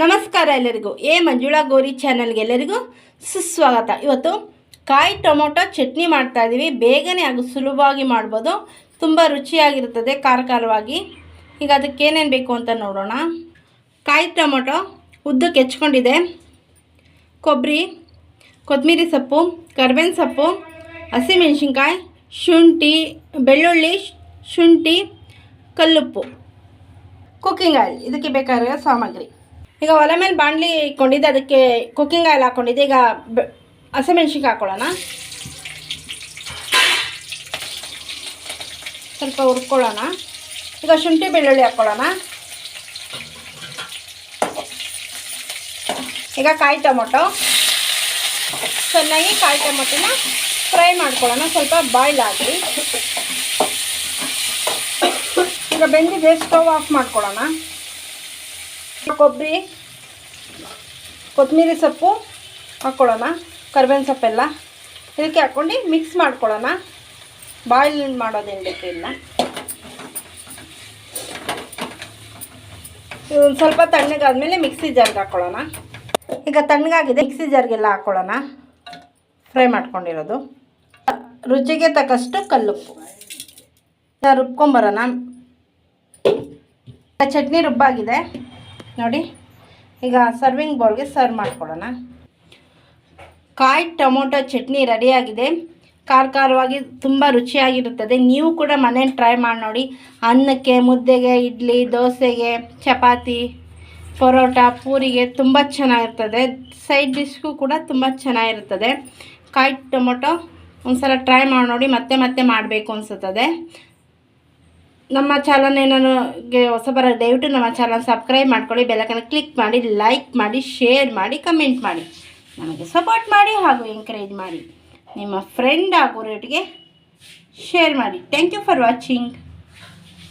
ನಮಸ್ಕಾರ ಎಲ್ಲರಿಗೂ, ಎ ಮಂಜುಳಾ ಗೋರಿ ಚಾನಲ್ಗೆ ಎಲ್ಲರಿಗೂ ಸುಸ್ವಾಗತ. ಇವತ್ತು ಕಾಯಿ ಟೊಮೊಟೊ ಚಟ್ನಿ ಮಾಡ್ತಾ ಇದ್ದೀವಿ ಬೇಗನೆ ಹಾಗೂ ಸುಲಭವಾಗಿ ಮಾಡ್ಬೋದು. ತುಂಬ ರುಚಿಯಾಗಿರುತ್ತದೆ ಖಾರ ಖಾರವಾಗಿ ಈಗ ಅದಕ್ಕೆ ಏನೇನು ಬೇಕು ಅಂತ ನೋಡೋಣ. ಕಾಯಿ ಟೊಮೊಟೊ ಉದ್ದಕ್ಕೆ ಹೆಚ್ಕೊಂಡಿದೆ. ಕೊಬ್ಬರಿ ಕೊತ್ತಂಬರಿ ಸೊಪ್ಪು, ಕರ್ಬೇವಿನ ಸೊಪ್ಪು, ಹಸಿಮೆಣಸಿನ್ಕಾಯಿ, ಶುಂಠಿ, ಬೆಳ್ಳುಳ್ಳಿ, ಶುಂಠಿ, ಕಲ್ಲುಪ್ಪು. ಕುಕ್ಕಿಂಗ್ ಆಯಿಲ್, ಇದಕ್ಕೆ ಬೇಕಾಗಿರೋ ಸಾಮಗ್ರಿ. ಈಗ ಒಲೆ ಮೇಲೆ ಬಾಣಲಿ ಇಟ್ಕೊಂಡಿದ್ದೆ, ಅದಕ್ಕೆ ಕುಕ್ಕಿಂಗ್ ಆಯಿಲ್ ಹಾಕ್ಕೊಂಡಿದ್ದೆ ಈಗ ಬೆ ಹಸಿಮೆಣ್ಸಿನ್ಕಾಯಿ ಹಾಕ್ಕೊಳ್ಳೋಣ ಸ್ವಲ್ಪ ಹುರ್ಕೊಳ್ಳೋಣ. ಈಗ ಶುಂಠಿ ಬೆಳ್ಳುಳ್ಳಿ ಹಾಕ್ಕೊಳ್ಳೋಣ ಈಗ ಕಾಯಿ ಟೊಮೊಟೊ. ಚೆನ್ನಾಗಿ ಕಾಯಿ ಟೊಮೊಟೊನ ಫ್ರೈ ಮಾಡ್ಕೊಳ್ಳೋಣ. ಸ್ವಲ್ಪ ಬಾಯ್ಲ್ ಆಗಲಿ ಈಗ ಬೆಂದಿದೆ ಸ್ಟವ್ ಆಫ್ ಮಾಡ್ಕೊಳ್ಳೋಣ. ಕೊಬ್ಬರಿ, ಕೊತ್ತಂಬರಿ ಸೊಪ್ಪು ಹಾಕ್ಕೊಳ್ಳೋಣ ಕರ್ಬೇವಿನ ಸೊಪ್ಪೆಲ್ಲ. ಇದಕ್ಕೆ ಹಾಕ್ಕೊಂಡು ಮಿಕ್ಸ್ ಮಾಡ್ಕೊಳ್ಳೋಣ. ಬಾಯ್ಲ್ ಮಾಡೋದೇನು ಬೇಕು ಇಲ್ಲ. ಒಂದು ಸ್ವಲ್ಪ ತಣ್ಣಗಾದ್ಮೇಲೆ ಮಿಕ್ಸಿ ಜಾರ್ಗೆ ಹಾಕ್ಕೊಳ್ಳೋಣ ಈಗ ತಣ್ಣಗಾಗಿದೆ ಮಿಕ್ಸಿ ಜಾರ್ಗೆಲ್ಲ ಹಾಕ್ಕೊಳ್ಳೋಣ ಫ್ರೈ ಮಾಡ್ಕೊಂಡಿರೋದು. ರುಚಿಗೆ ತಕ್ಕಷ್ಟು ಕಲ್ಲುಪ್ಪು. ರುಬ್ಕೊಂಬರೋಣ ಚಟ್ನಿ ರುಬ್ಬಾಗಿದೆ. ನೋಡಿ, ಈಗ ಸರ್ವಿಂಗ್ ಬೌಲ್ಗೆ ಸರ್ವ್ ಮಾಡ್ಕೊಳ್ಳೋಣ. ಕಾಯಿ ಟೊಮೊಟೊ ಚಟ್ನಿ ರೆಡಿಯಾಗಿದೆ ಖಾರ ಖಾರವಾಗಿ ತುಂಬ ರುಚಿಯಾಗಿರುತ್ತದೆ. ನೀವು ಕೂಡ ಮನೇಲಿ ಟ್ರೈ ಮಾಡಿ ನೋಡಿ. ಅನ್ನಕ್ಕೆ, ಮುದ್ದೆಗೆ, ಇಡ್ಲಿ, ದೋಸೆಗೆ, ಚಪಾತಿ, ಪರೋಟ, ಪೂರಿಗೆ ತುಂಬ ಚೆನ್ನಾಗಿರ್ತದೆ. ಸೈಡ್ ಡಿಶ್ಗೂ ಕೂಡ ತುಂಬ ಚೆನ್ನಾಗಿರುತ್ತದೆ ಕಾಯಿ ಟೊಮೊಟೊ ಒಂದ್ಸಲ ಟ್ರೈ ಮಾಡಿ ನೋಡಿ, ಮತ್ತೆ ಮತ್ತೆ ಮಾಡಬೇಕು ಅನಿಸುತ್ತದೆ. ನಮ್ಮ ಚಾನಲ್ ನನಗೆ ಹೊಸಬರ ದಯವಿಟ್ಟು ನಮ್ಮ ಚಾನಲ್ ಸಬ್ಸ್ಕ್ರೈಬ್ ಮಾಡ್ಕೊಳ್ಳಿ ಬೆಲ್ಲಕನ್ನು ಕ್ಲಿಕ್ ಮಾಡಿ ಲೈಕ್ ಮಾಡಿ ಶೇರ್ ಮಾಡಿ ಕಮೆಂಟ್ ಮಾಡಿ. ನಮಗೆ ಸಪೋರ್ಟ್ ಮಾಡಿ ಹಾಗೂ ಎಂಕರೇಜ್ ಮಾಡಿ. ನಿಮ್ಮ ಫ್ರೆಂಡ್ ಹಾಗೂ ರೇಟ್ಗೆ ಶೇರ್ ಮಾಡಿ. Thank you for watching